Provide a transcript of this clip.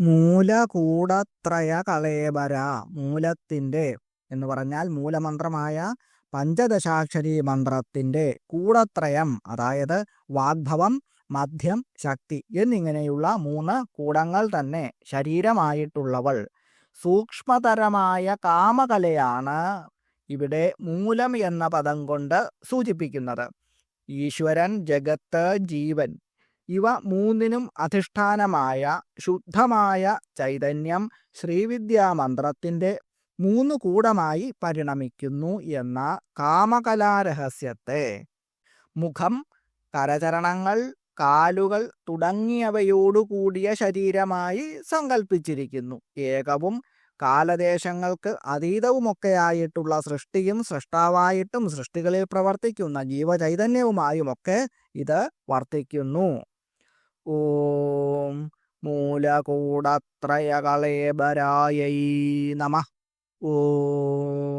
മൂലകൂടത്രയ കളേബര മൂലത്തിന്റെ എന്ന് പറഞ്ഞാൽ മൂലമന്ത്രമായ പഞ്ചദശാക്ഷരി മന്ത്രത്തിന്റെ കൂടത്രയം അതായത് വാഗ്ഭവം മധ്യം ശക്തി എന്നിങ്ങനെയുള്ള മൂന്ന് കൂടങ്ങൾ തന്നെ ശരീരമായിട്ടുള്ളവൾ. സൂക്ഷ്മതരമായ കാമകലയാണ് ഇവിടെ മൂലം എന്ന പദം കൊണ്ട് സൂചിപ്പിക്കുന്നത്. ഈശ്വരൻ ജഗത്ത് ജീവൻ. ഇവ മൂന്നിനും അധിഷ്ഠാനമായ ശുദ്ധമായ ചൈതന്യം ശ്രീവിദ്യാമന്ത്രത്തിന്റെ മൂന്ന് കൂടമായി പരിണമിക്കുന്നു എന്ന കാമകലാരഹസ്യത്തെ. മുഖം കരചരണങ്ങൾ കാലുകൾ തുടങ്ങിയവയോടുകൂടിയ ശരീരമായി സങ്കല്പിച്ചിരിക്കുന്നു ഏകവും കാലദേശങ്ങൾക്ക് അതീതവുമൊക്കെയായിട്ടുള്ള സൃഷ്ടിയും സൃഷ്ടാവായിട്ടും സൃഷ്ടികളിൽ പ്രവർത്തിക്കുന്ന ജീവചൈതന്യവുമായുമൊക്കെ ഇത് വർത്തിക്കുന്നു. ഓം മൂലകൂടത്രയകളേബരായൈ നമ. ഓം